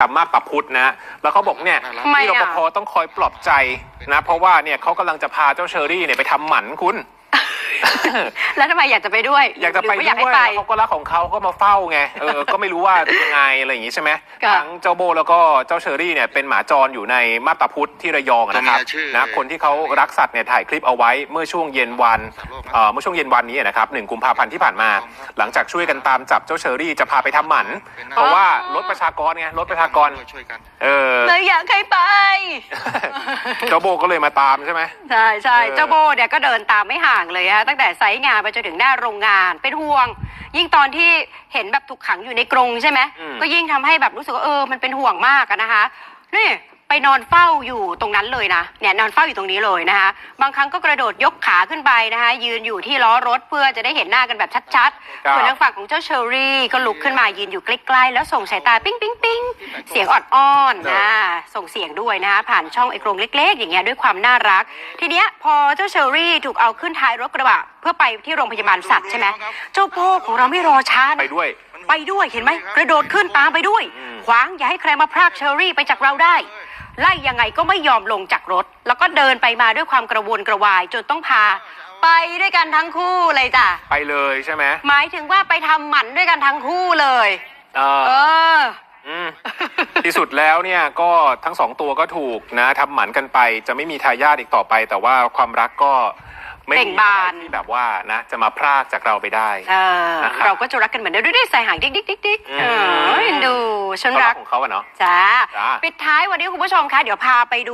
กับมาปะพุทธนะ แล้วเขาบอกเนี่ยทำไมที่รอะปภต้องคอยปลอบใจนะ เพราะว่าเนี่ยเขากำลังจะพาเจ้าเชอรี่เนี่ยไปทำหมันคุณ แล้วทำไมอยากจะไปด้วยอยากจะไปหรืด้อยากให้วยไปแล้วเขาก็รักของเขาก็มาเฝ้าไงเออ ก็ไม่รู้ว่ายังไงอะไรอย่างงี้ใช่ไหมค่ะ ทั้งเจ้าโบแล้วก็เจ้าเชอรี่เนี่ยเป็นหมาจรอยู่ในมาบตาพุธที่ระยองอะนะครับตัวเมียชื่อ นะคนที่เขารักสัตว์เนี่ยถ่ายคลิปเอาไว้เมื่อช่วงเย็นวัน เอ่อเมื่อช่วงเย็นวันนี้นะครับหนึ่งกุมภาพันธ์ที่ผ่านมา หลังจากช่วยกันตามจับเจ้าเชอรี่จะพาไปทำหมัน เพราะว่าลดประชากรไงลดประชากร ช่วยกัน เออ เลยอยากให้ไป เจ้าโบก็เลยมาตามใช่ไหม ใช่ใช่เออ เจ้าโบเนี่ยก็เดินตามไม่ห่างเลยฮะตั้งแต่ไซต์งานไปจนถึงหน้าโรงงาน เป็นห่วง ยิ่งตอนที่เห็นแบบถูกขังอยู่ในกรงใช่ไหมก็ยิ่งทำให้แบบรู้สึกว่าเออมันเป็นห่วงมากอะนะคะ นี่ไป นอนเฝ้าอยู่ตรงนั้นเลยนะเนี่ยนอนเฝ้าอยู่ตรงนี้เลยนะคะบางครั้งก็กระโดดยกขาขึ้นไปนะคะยืนอยู่ที่ล้อรถเพื่อจะได้เห็นหน้ากันแบบชัดๆส่วนทางฝั่งของเจ้าเชอรี่ก็ลุกขึ้นมายืนอยู่ใกล้ๆแล้วส่งสายตาปิ้งปิ้งปิ้งเสียงออดอ้อนนะส่งเสียงด้วยนะคะผ่านช่องไอ้กรงเล็ก ๆ อย่างเงี้ยด้วยความน่ารัก ทีเนี้ยพอเจ้าเชอรี่ถูกเอาขึ้นท้ายรถกระบะเพื่อไปที่โรงพยาบาลสัตว์ใช่ไหมเจ้าโป้ของเราไม่รอช้านะไปด้วย ไปด้วยเห็นไหมกระโดดขึ้นตามไปด้วยอืมขวางอย่าให้ใครมาพรากเชอรี่ไปจากเราได้ ไล่ยังไงก็ไม่ยอมลงจากรถ แล้วก็เดินไปมาด้วยความกระวนกระวายจนต้องพา ไปด้วยกันทั้งคู่เลยจ้ะไปเลยใช่ไหมหมายถึงว่าไปทำหมันด้วยกันทั้งคู่เลย เออเออ อืม ที่สุดแล้วเนี่ยก็ทั้งสองตัวก็ถูกนะทำหมันกันไป จะไม่มีทายาทอีกต่อไป แต่ว่าความรักก็ ไม่เบ่งมีบาน อะไรที่แบบว่านะ จะมาพรากจากเราไปได้ เออนะครับเราก็จะรักกันเหมือนเดิมด้วยใส่หางดิ๊กดิ๊กดิ๊กดิ๊กอืม เออเอ็นดูฉันเขารัรักกของเขาอะเนาะ จ้าจ้า ปิดท้ายวันนี้คุณผู้ชมคะเดี๋ยวพาไปดู